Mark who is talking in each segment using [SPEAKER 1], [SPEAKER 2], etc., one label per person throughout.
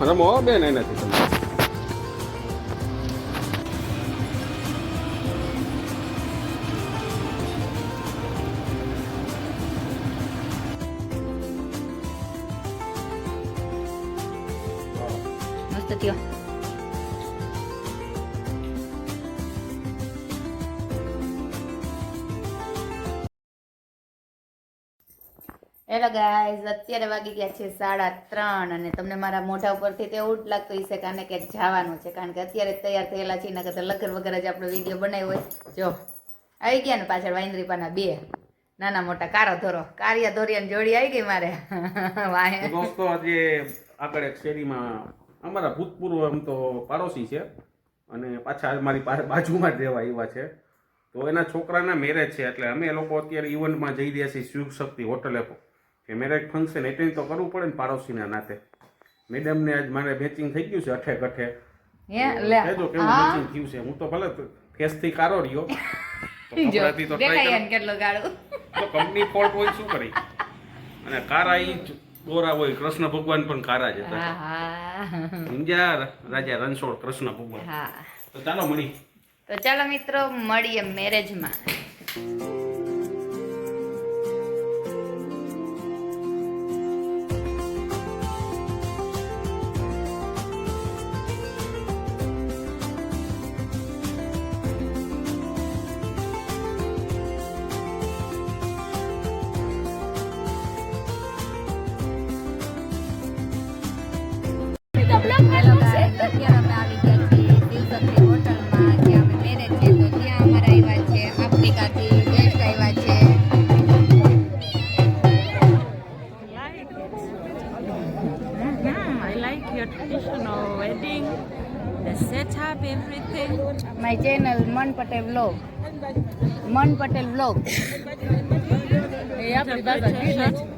[SPEAKER 1] રમો હો બેન એનાથી તમે.
[SPEAKER 2] મસ્ત હેલો ગાઈઝ, અત્યારે વાગી ગયા છે સાડા ત્રણ અને તમને મારા મોઢા ઉપરથી તો એવું જ લાગતું હશે કે ક્યાંક જવાનું છે, કારણ કે અત્યારે તૈયાર થયેલા છે એના કરતાં લખર વગર જ આપણો વીડિયો બનાવ્યો હોય. જો, આવી ગયા ને પાછળ વાઇન્દ્રીપાના બે. નાના મોટા કારો ધોરો. કારિયા ધોરિયાની જોડી આવી ગઈ મારે. વાહે.
[SPEAKER 1] દોસ્તો, આજે આગળ એક શેરીમાં અમારા ભૂતપૂર્વ આમ તો પાડોશી છે અને પાછા મારી બાજુમાં જ રહેવા એવા છે. તો એના છોકરાના મેરેજ છે, એટલે અમે લોકો અત્યારે ઇવેન્ટમાં જઈ રહ્યા છીએ શિવ શક્તિ હોટલે કે મેરેજ ફંક્શન એટલે તો કરવું પડે ને પાડોશીના નાતે. મેડમને આજ મારે મેચિંગ થઈ ગયું છે અઠે કઠે કહેજો કેવું મેચિંગ થયું છે. હું તો ભલે ફેસથી કારો રહ્યો. તો કંપની ફોલ્ટ હોય શું કરી? અને કારા ઈ ગોરા હોય કૃષ્ણ ભગવાન પણ કારા જ હતા. સમજ્યા રાજા રણછોડ કૃષ્ણ ભગવાન. તો ચાલો મળી.
[SPEAKER 2] તો ચાલો મિત્રો મળીએ મેરેજમાં માય ચેનલ મન પટેલ વ્લોગ મન પટેલ વ્લોગ
[SPEAKER 3] Interpretation.
[SPEAKER 2] બોલો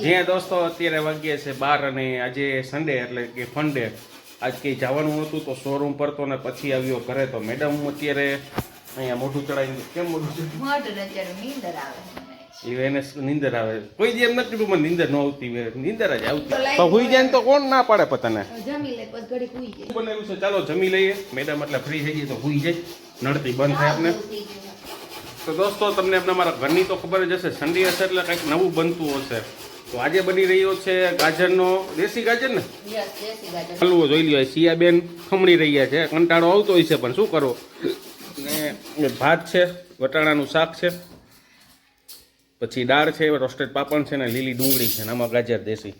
[SPEAKER 1] જે દોસ્તો અત્યારે વાગ્યે છે બાર અને આજે સન્ડે એટલે કે ફંડે આજ કંઈ જવાનું હતું તો શોરૂમ પર તો ને પછી આવ્યો ઘરે તો મેડમ હું અત્યારે અહીંયા મોઢું ચડાવીને કેમ મોઢું એને નીંદર આવે. કોઈ જેમ એમ નથી કીધું મને નીંદર ન આવતી હોય. નીંદર જ આવતી.
[SPEAKER 2] તો
[SPEAKER 1] હુઈ જાય ને તો કોણ ના પાડે પતને
[SPEAKER 2] જમી લે ઘડી કુઈ જાય.
[SPEAKER 1] શું છે? ચાલો જમી લઈએ. મેડમ એટલે ફ્રી થઈ ગઈ તો હુઈ જાય. નડતી બંધ થાય આપણે તો દોસ્તો તમને આપણે મારા ઘરની તો ખબર જ હશે ઠંડી હશે એટલે કંઈક નવું બનતું હશે. તો આજે બની રહ્યો છે ગાજરનો દેશી ગાજર ને? હલવો જોઈ લ્યો સિયાબેન ખમણી રહ્યા છે. કંટાળો આવતો હોય છે પણ શું કરો? ને ભાત છે વટાણાનું શાક છે પછી દાળ છે રોસ્ટેડ પાપડ છે ને લીલી ડુંગળી છે ને આમાં ગાજર દેશી.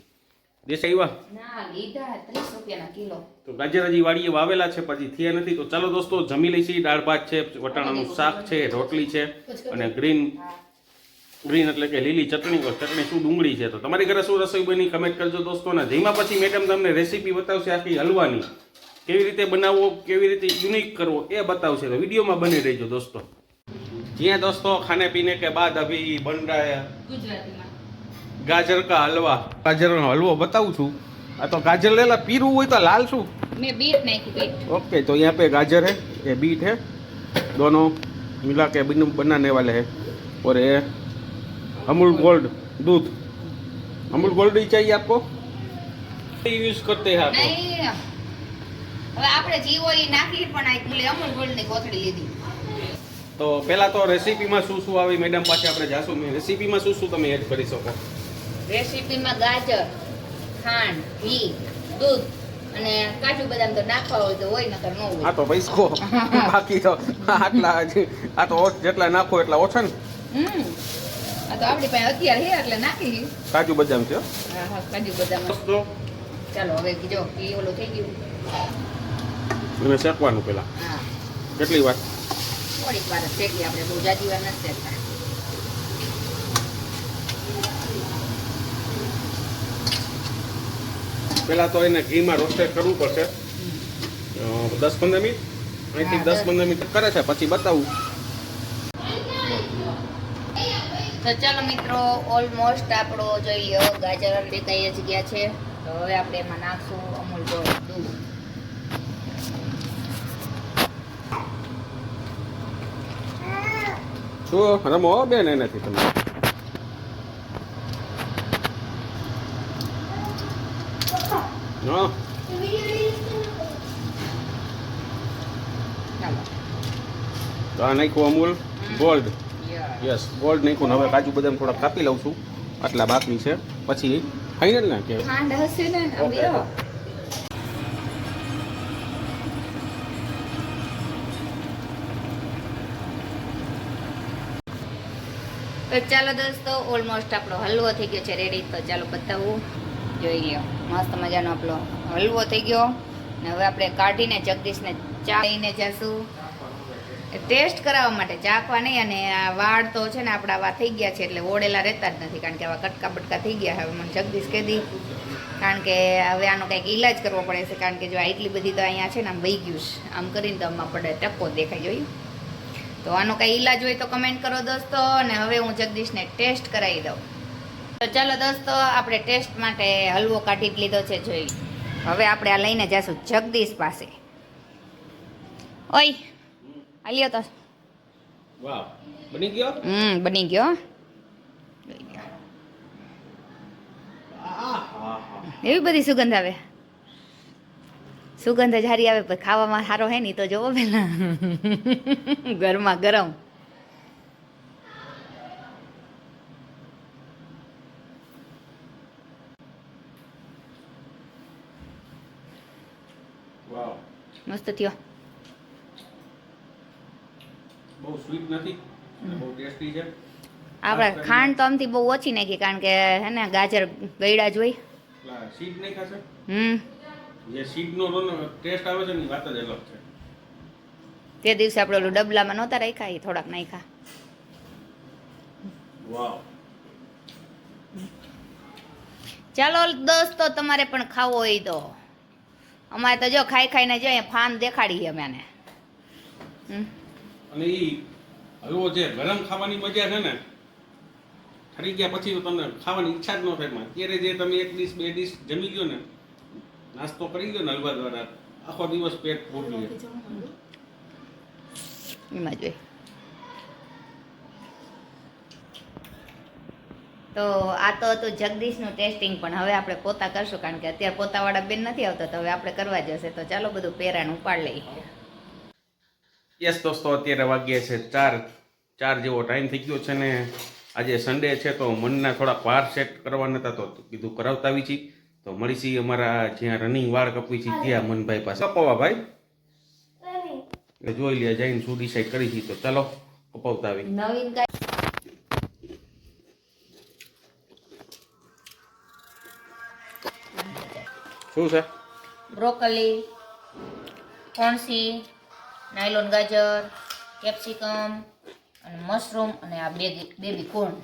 [SPEAKER 1] દેશી વા
[SPEAKER 2] ના લીધા ત્રીસ રૂપિયાના કિલો.
[SPEAKER 1] તો ગાજર હજી વાડીએ વાવેલા છે પછી થયા નથી. તો ચાલો દોસ્તો જમી લઈશી દાળ ભાત છે વટાણાનું શાક છે રોટલી છે અને ગ્રીન ગ્રીન એટલે કે લીલી ચટણી. ચટણી શું ડુંગળી છે? તો તમારી ઘરે શું રસોઈ બની? કમેન્ટ કરજો દોસ્તો. ને જેમાં પછી મેડમ તમને રેસીપી બતાવશે આખી હલવાની. કેવી રીતે બનાવવો કેવી રીતે યુનિક કરવો એ બતાવશે. તો વિડીયોમાં બની રહેજો દોસ્તો. જ્યાં દોસ્તો ખાને પીને કે બાદ અભી બન રહ્યા
[SPEAKER 2] ગુજરાતીમાં.
[SPEAKER 1] ગાજર કા હલવા ગાજરનો હલવો બતાવું છું આ તો ગાજર લેલા પીરું હોય તો લાલ શું
[SPEAKER 2] મેં બીટ નાખ્યું બીટ
[SPEAKER 1] ओके तो यहाँ पे गाजर है ये बीट है दोनों मिला के बन- बनाने वाले हैं और ये अमूल गोल्ड दूध अमूल गोल्ड ही चाहिए आपको यूज करते हैं आप
[SPEAKER 2] નહીં હવે આપણે જીવો ઈ નાખી પણ આ પેલી અમૂલ ગોલ્ડની કોથળી લીધી
[SPEAKER 1] તો પહેલા તો રેસીપીમાં શું શું આવે મેડમ પાસે આપણે જાશું રેસીપીમાં શું શું તમે એડ કરી શકો
[SPEAKER 2] રેસીપીમાં ગાજર ખાંડ ઘી દૂધ અને કાજુ બદામ તો નાખવા હોય તો હોય નકર ન
[SPEAKER 1] આ
[SPEAKER 2] હોય
[SPEAKER 1] તો પૈસો બાકી તો આટલા આ તો ઓછ- જેટલા નાખો એટલા ઓછા ને.
[SPEAKER 2] હમ. આ તો આપણી પાસે અત્યારે હે એટલે નાખી.
[SPEAKER 1] કાજુ બદામ છે હા.
[SPEAKER 2] હા કાજુ બદામ.
[SPEAKER 1] દોસ્તો
[SPEAKER 2] ચાલો હવે જો ઘી ઓલું થઈ ગયું.
[SPEAKER 1] એને શેકવાનું પેલા
[SPEAKER 2] હા.
[SPEAKER 1] કેટલી વાર?
[SPEAKER 2] થોડીક વાર શેકી આપણે બહુ જાજી વાર નથી શેકતા.
[SPEAKER 1] પહેલા તો એને ઘીમાં રોસ્ટેડ કરવું પડશે. દસ પંદર મિનિટ? અહીંથી દસ. પંદર મિનિટ કરે છે પછી બતાવું.
[SPEAKER 2] તો ચાલો મિત્રો ઓલમોસ્ટ આપણો જોઈ લ્યો ગાજર દેખાઈ જ ગયા છે. તો હવે આપણે એમાં નાખશું અમૂલ દૂધ.
[SPEAKER 1] શું રમો બેન એનાથી તમે.
[SPEAKER 2] ચાલો
[SPEAKER 1] તો આ નાખ્યું અમૂલ. Gold
[SPEAKER 2] yes.
[SPEAKER 1] ગોલ્ડ નાખ્યું. હવે કાજુ બદામ થોડા કાપી લઉં છું. આટલા બાકી છે. પછી ફાઈનલ ને કે
[SPEAKER 2] ખાંડ હશે ને. તો ચાલો દોસ્તો ઓલમોસ્ટ આપણો હલવો થઈ ગયો છે. રેડી તો ચાલો બતાવું. જોઈ લ્યો. મસ્ત મજાનો આપણો હલવો થઈ ગયો. ને હવે આપણે કાઢીને જગદીશને ચા લઈને જશું. ટેસ્ટ કરાવવા માટે ચાખવા નહીં, અને આ વાળ તો છે ને આપણા આવા થઈ ગયા છે, એટલે ઓળેલા રહેતા જ નથી, કારણ કે આવા કટકા બટકા થઈ ગયા હવે મને જગદીશ કીધી કારણ કે હવે આનો કંઈક ઈલાજ કરવો પડે છે, કારણ કે જો આ એટલી બધી તો અહીંયા છે ને આમ વહી ગયું છે. આમ કરીને તો આમાં પડે ટપકો દેખાય, જોયું? તો આનો કંઈ ઈલાજ હોય તો કમેન્ટ કરો દોસ્તો, અને હવે હું જગદીશને ટેસ્ટ કરાવી દઉં. તો ચાલો દોસ્તો આપણે ટેસ્ટ માટે હલવો કાઢી જ લીધો છે જોઈ. હવે આપણે આ લઈને જઈશું જગદીશ પાસે. ઓય આલ્યો તો.
[SPEAKER 1] વાહ બની ગયો?
[SPEAKER 2] હમ બની ગયો. એવી બધી સુગંધ આવે. સુગંધ જ હારી આવે પણ ખાવામાં સારો હે નહીં તો જોવો પેલા ગરમા ગરમ
[SPEAKER 1] વાહ
[SPEAKER 2] મસ્ત થયો.
[SPEAKER 1] બહુ સ્વીટ નથી? બહુ ટેસ્ટી છે?
[SPEAKER 2] આપણે ખાંડ તો આમથી બહુ ઓછી નાખી કારણ કે હે ને ગાજર ગયડા જોઈ
[SPEAKER 1] સીડ નહીં ખાશે?
[SPEAKER 2] હમ.
[SPEAKER 1] જે સીડનો ટેસ્ટ આવે છે ને વાત જ અલગ છે.
[SPEAKER 2] તે દિવસે આપણે ઓલું ડબલામાં નહોતા રાખ્યા એ થોડાક નાખ્યા.
[SPEAKER 1] વાવ.
[SPEAKER 2] ચાલો દોસ્તો તમારે પણ ખાવો હોય તો. અમારે તો જો ખાઈ ખાઈને જો અહીંયા ફાન દેખાડી અમે આને.
[SPEAKER 1] અને એ હલવો જે ગરમ ખાવાની મજા છે ને ઠરી ગયા પછી તમને ખાવાની ઈચ્છા જ ન થાય. અત્યારે જે તમે એક ડીશ બે ડીશ જમી ગયો ને નાસ્તો કરી ગયો ને હલવા દ્વારા આખો દિવસ પેટ ભૂલી
[SPEAKER 2] એમાં જોઈ તો આ તો હતું જગદીશનું ટેસ્ટિંગ પણ. હવે આપણે પોતા કરશું કારણ કે અત્યારે પોતાવાળા બેન નથી આવતા તો હવે આપણે કરવા જશે. તો ચાલો બધું પેરાનું ઉપાડ લઈએ.
[SPEAKER 1] યસ દોસ્તો અત્યારે વાગ્યા છે ચાર ચાર જેવો ટાઈમ થઈ ગયો છે ને આજે સન્ડે છે તો મનના થોડા વાર સેટ કરવાના હતા તો કીધું કરાવતા આવી છીએ તો મળીશી અમારા જ્યાં રનિંગ વાળ કપવી છે ત્યાં મનભાઈ પાસે. કપવા ભાઈ? જોઈ લે જઈને શું ડિસાઈડ કરી છીએ તો ચાલો કપાવતા આવી.
[SPEAKER 2] નવીન
[SPEAKER 1] શું છે?
[SPEAKER 2] બ્રોકલી ફણસી નાયલોન ગાજર કેપ્સિકમ અને મશરૂમ અને આ બેબી કોર્ન.